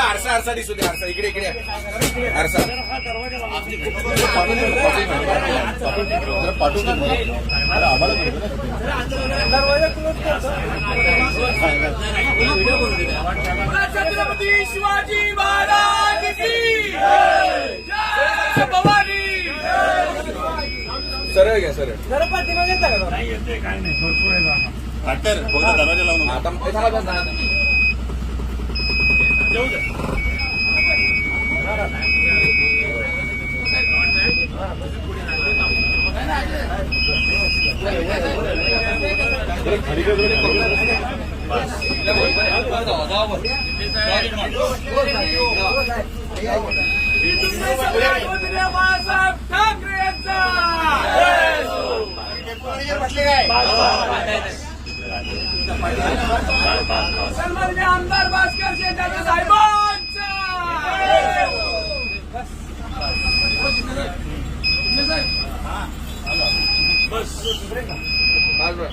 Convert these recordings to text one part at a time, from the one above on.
आरसा आरसा दिसू दे आरसा इकडे इकडे आरसा छत्रपती शिवाजी महाराज जय सरळ घ्या सरळ जरा पाठीमागे नाही येते काय नाही भरपूर आहे जागा. डॉक्टर फक्त दरवाजा लावून नका. आता हे थांबा, थांबा, थांबा. येऊ दे. बाळासाहेब ठाकरे सन्माननीय आमदार भास्कर शेटाच्या साहेबांचा बस, बस.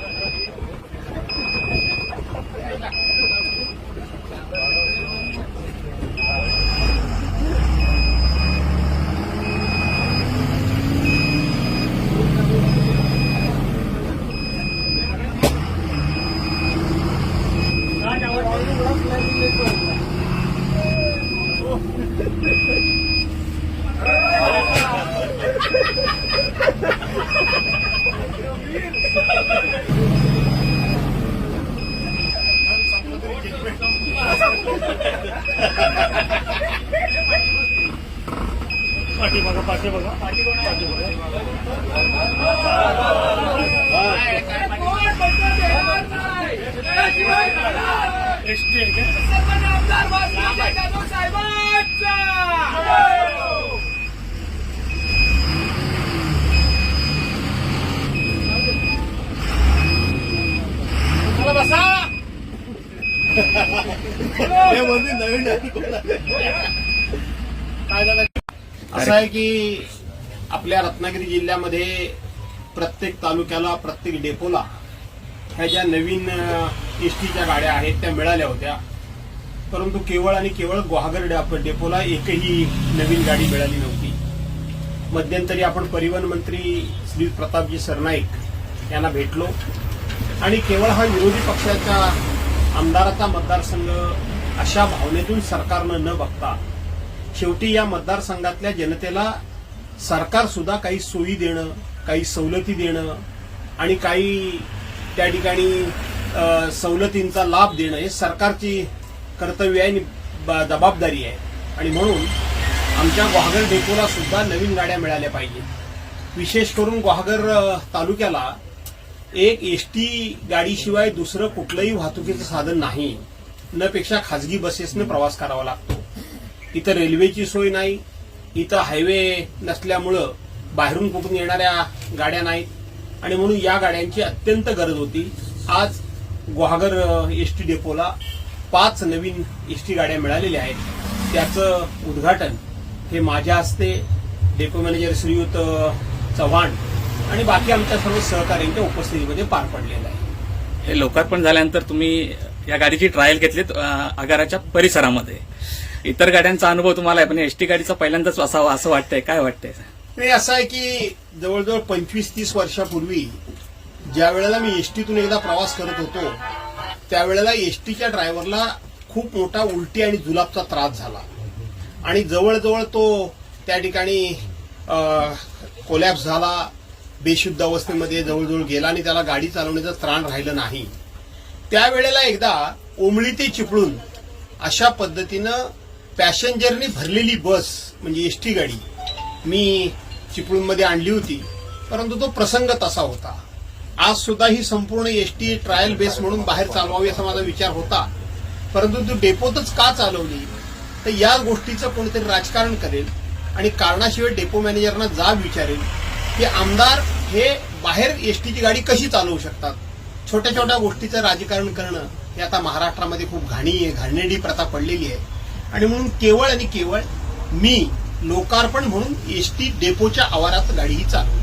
पाठी बघा पाठी बघा पाठी बघा कोण म्हणतो आमदार भास्कर शेटाच्या साहेबांचा हे म्हणजे नवीन आहे. काय झालं? असं आहे की आपल्या रत्नागिरी जिल्ह्यामध्ये प्रत्येक तालुक्याला प्रत्येक डेपोला ह्या ज्या नवीन एस टीच्या गाड्या आहेत त्या मिळाल्या होत्या. परंतु केवळ आणि केवळ गुहागर डेप- डेपोला एकही नवीन गाडी मिळाली नव्हती. मध्यंतरी आपण परिवहन मंत्री श्री प्रतापजी सरनाईक यांना भेटलो. आणि केवळ हा विरोधी पक्षाच्या आमदाराचा मतदारसंघ अशा भावनेतून सरकारनं न बघता शेवटी या मतदारसंघातल्या जनतेला सरकार सुद्धा काही सोयी देणं काही सवलती देणं आणि काही त्या ठिकाणी सवलतींचा लाभ देणं हे सरकारची कर्तव्य आहे आणि ब- जबाबदारी आहे. आणि म्हणून आमच्या गुहागर डेपोला सुद्धा नवीन गाड्या मिळाल्या पाहिजेत. विशेष करून गुहागर तालुक्याला एक एस टी गाडीशिवाय दुसरं कुठलंही वाहतुकीचं साधन नाही. न पेक्षा खाजगी बसेसने प्रवास करावा लागतो. इथं रेल्वेची सोय नाही. इथं हायवे नसल्यामुळं बाहेरून कुठून येणाऱ्या गाड्या नाहीत. आणि म्हणून या गाड्यांची अत्यंत गरज होती. आज गुहागर एस टी डेपोला पाच नवीन एस टी गाड्या मिळालेल्या आहेत. त्याचं उद्घाटन हे माझ्या हस्ते डेपो मॅनेजर श्रीयुत चव्हाण आणि बाकी आमच्या सर्व सहकाऱ्यांच्या उपस्थितीमध्ये पार पडलेलं आहे. हे लोकार्पण झाल्यानंतर तुम्ही या गाडीची ट्रायल घेतलीत आगाराच्या परिसरामध्ये. इतर गाड्यांचा अनुभव तुम्हाला आहे पण एसटी गाडीचा पहिल्यांदाच असावा असं वाटतंय. काय वाटतंय? नाही असं आहे की जवळजवळ पंचवीस तीस वर्षापूर्वी ज्या वेळेला मी एसटीतून एकदा प्रवास करत होतो त्यावेळेला एसटीच्या ड्रायव्हरला खूप मोठा उलटी आणि जुलाबचा त्रास झाला. आणि जवळजवळ तो त्या ठिकाणी कोलॅप्स झाला बेशुद्ध अवस्थेमध्ये जवळजवळ गेला आणि त्याला गाडी चालवण्याचं त्राण राहिलं नाही. त्यावेळेला एकदा ओमळी ते चिपळून अशा पद्धतीनं पॅसेंजरनी भरलेली बस म्हणजे एसटी गाडी मी चिपळूणमध्ये आणली होती. परंतु तो प्रसंग तसा होता. आज सुद्धा ही संपूर्ण एसटी ट्रायल बेस म्हणून बाहेर चालवावी असा माझा विचार होता. परंतु तू डेपोतच का चालवली? तर या गोष्टीचं कोणीतरी राजकारण करेल आणि कारणाशिवाय डेपो मॅनेजरना जाब विचारेल. की आमदार हे बाहेर एसटीची गाडी कशी चालवू शकतात? छोट्या छोट्या गोष्टीचं राजकारण करणं हे आता महाराष्ट्रामध्ये खूप घाणी आहे घाणेडी प्रथा पडलेली आहे. आणि म्हणून केवळ आणि केवळ मी लोकार्पण म्हणून एसटी डेपोच्या आवारात गाडी ही चालवली